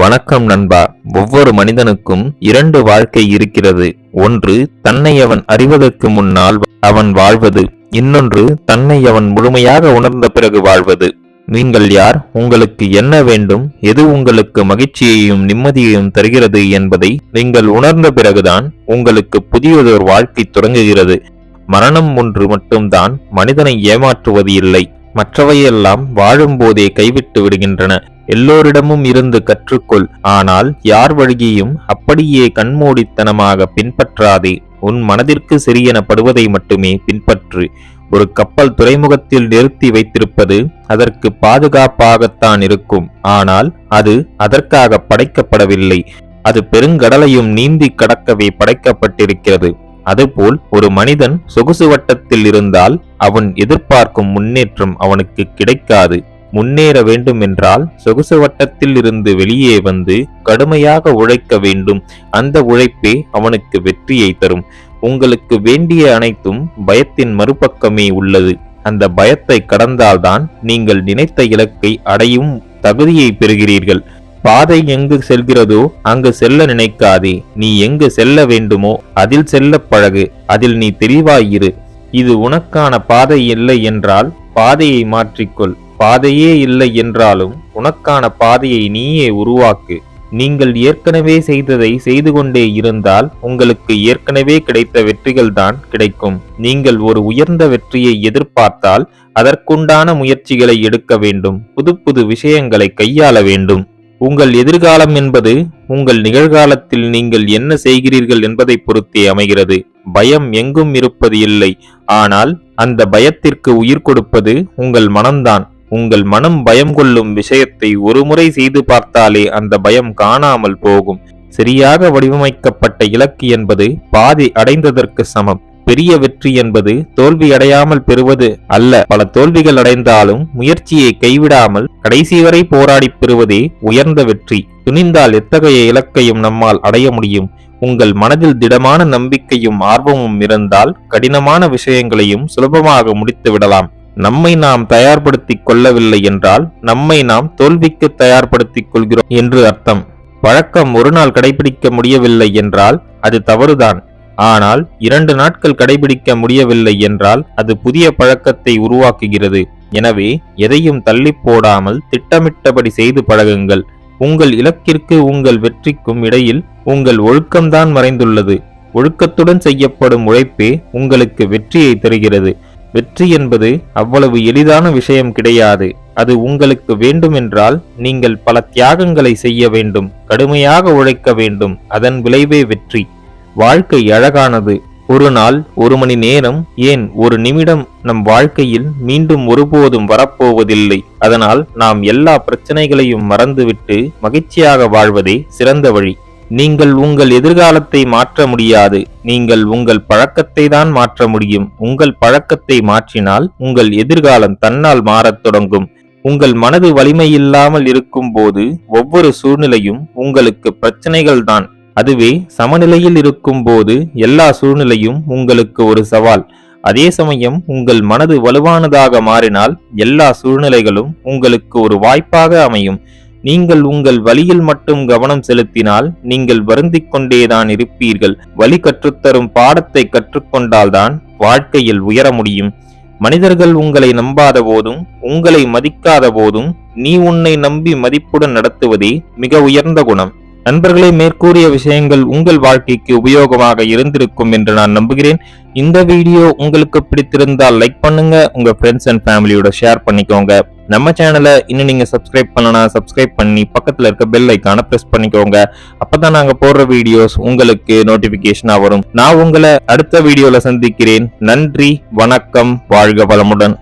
வணக்கம் நண்பா. ஒவ்வொரு மனிதனுக்கும் இரண்டு வாழ்க்கை இருக்கிறது. ஒன்று தன்னை அவன் அறிவதற்கு முன்னால் அவன் வாழ்வது. இன்னொன்று தன்னை அவன் முழுமையாக உணர்ந்த பிறகு வாழ்வது. நீங்கள் யார்? உங்களுக்கு என்ன வேண்டும்? எது உங்களுக்கு மகிழ்ச்சியையும் நிம்மதியையும் தருகிறது என்பதை நீங்கள் உணர்ந்த பிறகுதான் உங்களுக்கு புதியதொரு வாழ்க்கை தொடங்குகிறது. மரணம் ஒன்று மட்டும்தான் மனிதனை ஏமாற்றுவது இல்லை. மற்றவையெல்லாம் வாழும்போதே கைவிட்டு விடுகின்றன. எல்லோரிடமும் இருந்து கற்றுக்கொள். ஆனால் யார் வழியையும் அப்படியே கண்மூடித்தனமாக பின்பற்றாதே. உன் மனதிற்கு சரியெனப்படுவதை மட்டுமே பின்பற்று. ஒரு கப்பல் துறைமுகத்தில் நிறுத்தி வைத்திருப்பது அதற்கு பாதுகாப்பாகத்தான் இருக்கும். ஆனால் அது அதற்காக படைக்கப்படவில்லை. அது பெருங்கடலையும் நீந்தி கடக்கவே படைக்கப்பட்டிருக்கிறது. அதுபோல் ஒரு மனிதன் சொகுசு வட்டத்தில் இருந்தால் அவன் எதிர்பார்க்கும் முன்னேற்றம் அவனுக்கு கிடைக்காது. முன்னேற வேண்டும் என்றால் சொகுசு வட்டத்தில் இருந்து வெளியே வந்து கடுமையாக உழைக்க வேண்டும். அந்த உழைப்பே அவனுக்கு வெற்றியை தரும். உங்களுக்கு வேண்டிய அனைத்தும் பயத்தின் மறுபக்கமே உள்ளது. அந்த பயத்தை கடந்தால்தான் நீங்கள் நினைத்த இலக்கை அடையும் தகுதியை பெறுகிறீர்கள். பாதை எங்கு செல்கிறதோ அங்கு செல்ல நினைக்காதே. நீ எங்கு செல்ல வேண்டுமோ அதில் செல்ல பழகு. அதில் நீ தெளிவாயிரு இது உனக்கான பாதை இல்லை என்றால் பாதையை மாற்றிக்கொள். பாதையே இல்லை என்றாலும் உனக்கான பாதையை நீயே உருவாக்கு. நீங்கள் ஏற்கனவே செய்ததை செய்து கொண்டே இருந்தால் உங்களுக்கு ஏற்கனவே கிடைத்த வெற்றிகள் தான் கிடைக்கும். நீங்கள் ஒரு உயர்ந்த வெற்றியை எதிர்பார்த்தால் அதற்குண்டான முயற்சிகளை எடுக்க வேண்டும். புது புது விஷயங்களை கையாள வேண்டும். உங்கள் எதிர்காலம் என்பது உங்கள் நிகழ்காலத்தில் நீங்கள் என்ன செய்கிறீர்கள் என்பதை பொறுத்தே அமைகிறது. பயம் எங்கும் இருப்பது இல்லை. ஆனால் அந்த பயத்திற்கு உயிர் கொடுப்பது உங்கள் மனம்தான். உங்கள் மனம் பயம் கொள்ளும் விஷயத்தை ஒருமுறை செய்து பார்த்தாலே அந்த பயம் காணாமல் போகும். சரியாக வடிவமைக்கப்பட்ட இலக்கு என்பது பாதி அடைந்ததற்கு சமம். பெரிய வெற்றி என்பது தோல்வி அடையாமல் பெறுவது அல்ல. பல தோல்விகள் அடைந்தாலும் முயற்சியை கைவிடாமல் கடைசி வரை போராடி பெறுவதே உயர்ந்த வெற்றி. துணிந்தால் எத்தகைய இலக்கையும் நம்மால் அடைய முடியும்? உங்கள் மனதில் திடமான நம்பிக்கையும் ஆர்வமும் இருந்தால் கடினமான விஷயங்களையும் சுலபமாக முடித்து விடலாம் நம்மை நாம் தயார்படுத்திக் கொள்ளவில்லை என்றால் நம்மை நாம் தோல்விக்கு தயார்படுத்திக் கொள்கிறோம் என்று அர்த்தம். பழக்கம் ஒரு நாள் கடைபிடிக்க முடியவில்லை என்றால் அது தவறுதான். ஆனால் இரண்டு நாட்கள் கடைபிடிக்க முடியவில்லை என்றால் அது புதிய பழக்கத்தை உருவாக்குகிறது. எனவே எதையும் தள்ளி போடாமல் திட்டமிட்டபடி செய்து பழகுங்கள். உங்கள் இலக்கிற்கு உங்கள் வெற்றிக்கும் இடையில் உங்கள் ஒழுக்கம்தான் மறைந்துள்ளது. ஒழுக்கத்துடன் செய்யப்படும் உழைப்பே உங்களுக்கு வெற்றியை தருகிறது. வெற்றி என்பது அவ்வளவு எளிதான விஷயம் கிடையாது. அது உங்களுக்கு வேண்டுமென்றால் நீங்கள் பல தியாகங்களை செய்ய வேண்டும் கடுமையாக உழைக்க வேண்டும். அதன் விளைவே வெற்றி. வாழ்க்கை அழகானது. ஒரு நாள் ஒரு மணி நேரம் ஏன் ஒரு நிமிடம் நம் வாழ்க்கையில் மீண்டும் ஒருபோதும் வரப்போவதில்லை. அதனால் நாம் எல்லா பிரச்சனைகளையும் மறந்துவிட்டு மகிழ்ச்சியாக வாழ்வதே சிறந்த வழி. நீங்கள் உங்கள் எதிர்காலத்தை மாற்ற முடியாது. நீங்கள் உங்கள் பழக்கத்தை தான் மாற்ற முடியும். உங்கள் பழக்கத்தை மாற்றினால் உங்கள் எதிர்காலம் தன்னால் மாறத் தொடங்கும். உங்கள் மனது வலிமையில்லாமல் இருக்கும் போது ஒவ்வொரு சூழ்நிலையும் உங்களுக்கு பிரச்சனைகள் தான். அதுவே சமநிலையில் இருக்கும் போது எல்லா சூழ்நிலையும் உங்களுக்கு ஒரு சவால். அதே சமயம் உங்கள் மனது வலுவானதாக மாறினால் எல்லா சூழ்நிலைகளும் உங்களுக்கு ஒரு வாய்ப்பாக அமையும். நீங்கள் உங்கள் வழியில் மட்டும் கவனம் செலுத்தினால் நீங்கள் வருந்திக் கொண்டேதான் இருப்பீர்கள். வழி கற்றுத்தரும் பாடத்தை கற்றுக்கொண்டால்தான் வாழ்க்கையில் உயர முடியும். மனிதர்கள் உங்களை நம்பாத போதும் உங்களை மதிக்காத போதும் நீ உன்னை நம்பி மதிப்புடன் நடத்துவதே மிக உயர்ந்த குணம். நண்பர்களே மேற்கூறிய விஷயங்கள் உங்கள் வாழ்க்கைக்கு உபயோகமாக இருந்திருக்கும் என்று நான் நம்புகிறேன். இந்த வீடியோ உங்களுக்கு பிடித்திருந்தால் லைக் பண்ணுங்க. உங்க ஃப்ரெண்ட்ஸ் அண்ட் ஃபேமிலியோட ஷேர் பண்ணிக்கோங்க. நம்ம சேனலை இன்னும் நீங்கள் சப்ஸ்கிரைப் பண்ணனா சப்ஸ்கிரைப் பண்ணி பக்கத்தில் இருக்க பெல் ஐக்கான ப்ரெஸ் பண்ணிக்கோங்க. அப்பதான் நாங்கள் போடுற வீடியோஸ் உங்களுக்கு நோட்டிஃபிகேஷனாக வரும். நான் உங்களை அடுத்த வீடியோவில் சந்திக்கிறேன். நன்றி வணக்கம் வாழ்க வளமுடன்.